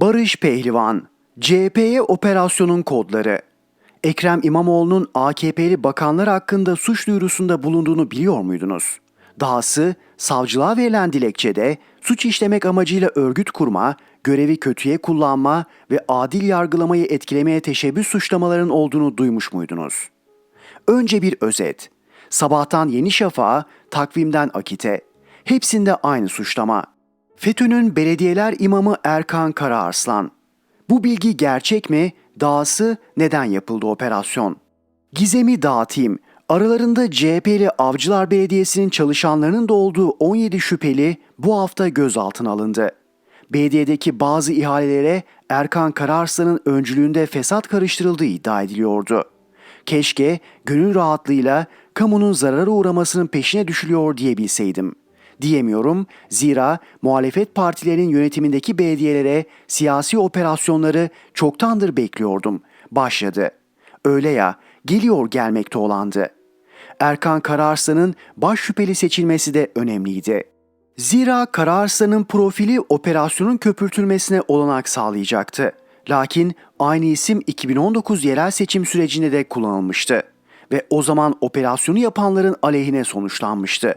Barış Pehlivan, CHP'ye operasyonun kodları. Ekrem İmamoğlu'nun AKP'li bakanlar hakkında suç duyurusunda bulunduğunu biliyor muydunuz? Dahası savcılığa verilen dilekçede suç işlemek amacıyla örgüt kurma, görevi kötüye kullanma ve adil yargılamayı etkilemeye teşebbüs suçlamaların olduğunu duymuş muydunuz? Önce bir özet. Sabahtan Yeni Şafak'a, takvimden Akit'e. Hepsinde aynı suçlama. FETÖ'nün belediyeler imamı Erkan Karaarslan. Bu bilgi gerçek mi? Dahası neden yapıldı operasyon? Gizemi dağıtayım. Aralarında CHP'li Avcılar Belediyesi'nin çalışanlarının da olduğu 17 şüpheli bu hafta gözaltına alındı. Belediyedeki bazı ihalelere Erkan Kararslan'ın öncülüğünde fesat karıştırıldığı iddia ediliyordu. Keşke gönül rahatlığıyla kamunun zarara uğramasının peşine düşülüyor diyebilseydim. Diyemiyorum zira muhalefet partilerinin yönetimindeki belediyelere siyasi operasyonları çoktandır bekliyordum. Başladı. Öyle ya geliyor gelmekte olandı. Erkan Kararslan'ın baş şüpheli seçilmesi de önemliydi. Zira Kararslan'ın profili operasyonun köpürtülmesine olanak sağlayacaktı. Lakin aynı isim 2019 yerel seçim sürecinde de kullanılmıştı ve o zaman operasyonu yapanların aleyhine sonuçlanmıştı.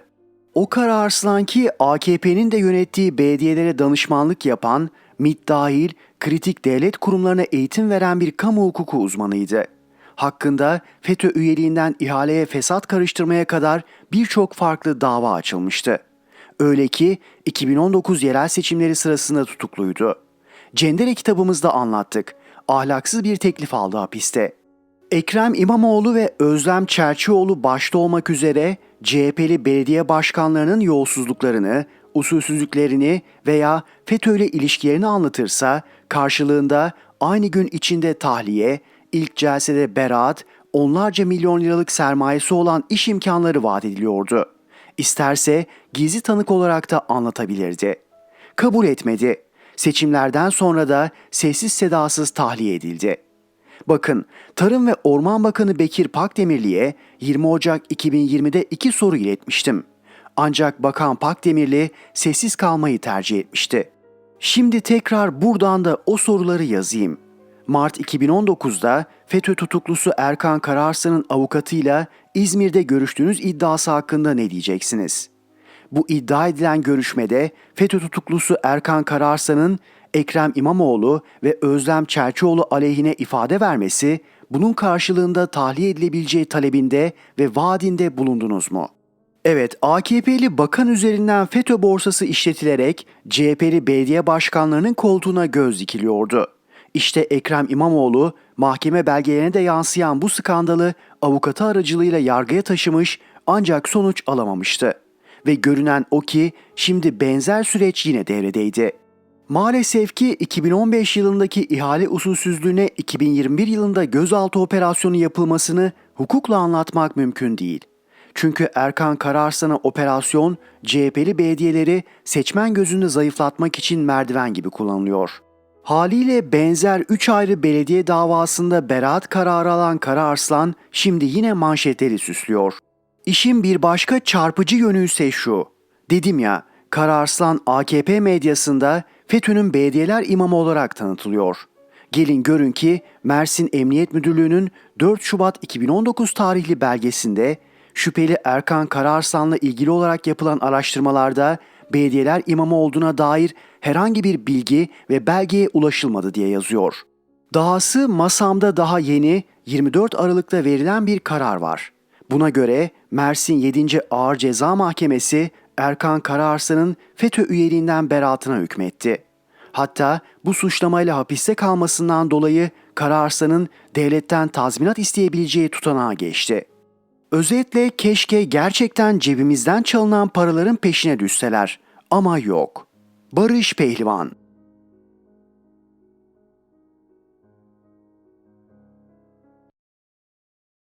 O Kararslan ki AKP'nin de yönettiği belediyelere danışmanlık yapan, MİT dahil kritik devlet kurumlarına eğitim veren bir kamu hukuku uzmanıydı. Hakkında FETÖ üyeliğinden ihaleye fesat karıştırmaya kadar birçok farklı dava açılmıştı. Öyle ki 2019 yerel seçimleri sırasında tutukluydu. Cendere kitabımızda anlattık. Ahlaksız bir teklif aldı hapiste. Ekrem İmamoğlu ve Özlem Çerçioğlu başta olmak üzere CHP'li belediye başkanlarının yolsuzluklarını, usulsüzlüklerini veya FETÖ ile ilişkilerini anlatırsa karşılığında aynı gün içinde tahliye, ilk celsede beraat, onlarca milyon liralık sermayesi olan iş imkanları vaat ediliyordu. İsterse gizli tanık olarak da anlatabilirdi. Kabul etmedi. Seçimlerden sonra da sessiz sedasız tahliye edildi. Bakın, Tarım ve Orman Bakanı Bekir Pakdemirli'ye 20 Ocak 2020'de iki soru iletmiştim. Ancak Bakan Pakdemirli sessiz kalmayı tercih etmişti. Şimdi tekrar buradan da o soruları yazayım. Mart 2019'da FETÖ tutuklusu Erkan Kararslan'ın avukatıyla İzmir'de görüştüğünüz iddiası hakkında ne diyeceksiniz? Bu iddia edilen görüşmede FETÖ tutuklusu Erkan Kararslan'ın Ekrem İmamoğlu ve Özlem Çerçioğlu aleyhine ifade vermesi, bunun karşılığında tahliye edilebileceği talebinde ve vaadinde bulundunuz mu? Evet, AKP'li bakan üzerinden FETÖ borsası işletilerek CHP'li belediye başkanlarının koltuğuna göz dikiliyordu. İşte Ekrem İmamoğlu mahkeme belgelerine de yansıyan bu skandalı avukatı aracılığıyla yargıya taşımış ancak sonuç alamamıştı. Ve görünen o ki şimdi benzer süreç yine devredeydi. Maalesef ki 2015 yılındaki ihale usulsüzlüğüne 2021 yılında gözaltı operasyonu yapılmasını hukukla anlatmak mümkün değil. Çünkü Erkan Kararslan'a operasyon CHP'li belediyeleri seçmen gözünde zayıflatmak için merdiven gibi kullanılıyor. Haliyle benzer 3 ayrı belediye davasında beraat kararı alan Kararslan şimdi yine manşetleri süslüyor. İşin bir başka çarpıcı yönü ise şu. Dedim ya, Kararslan AKP medyasında FETÖ'nün belediyeler imamı olarak tanıtılıyor. Gelin görün ki Mersin Emniyet Müdürlüğü'nün 4 Şubat 2019 tarihli belgesinde şüpheli Erkan Kararslan'la ilgili olarak yapılan araştırmalarda belediyeler imamı olduğuna dair herhangi bir bilgi ve belgeye ulaşılmadı diye yazıyor. Dahası masamda daha yeni 24 Aralık'ta verilen bir karar var. Buna göre Mersin 7. Ağır Ceza Mahkemesi Erkan Kararslan'ın FETÖ üyeliğinden beraatına hükmetti. Hatta bu suçlamayla hapiste kalmasından dolayı Kararslan'ın devletten tazminat isteyebileceği tutanağa geçti. Özetle keşke gerçekten cebimizden çalınan paraların peşine düşseler ama yok. Barış Pehlivan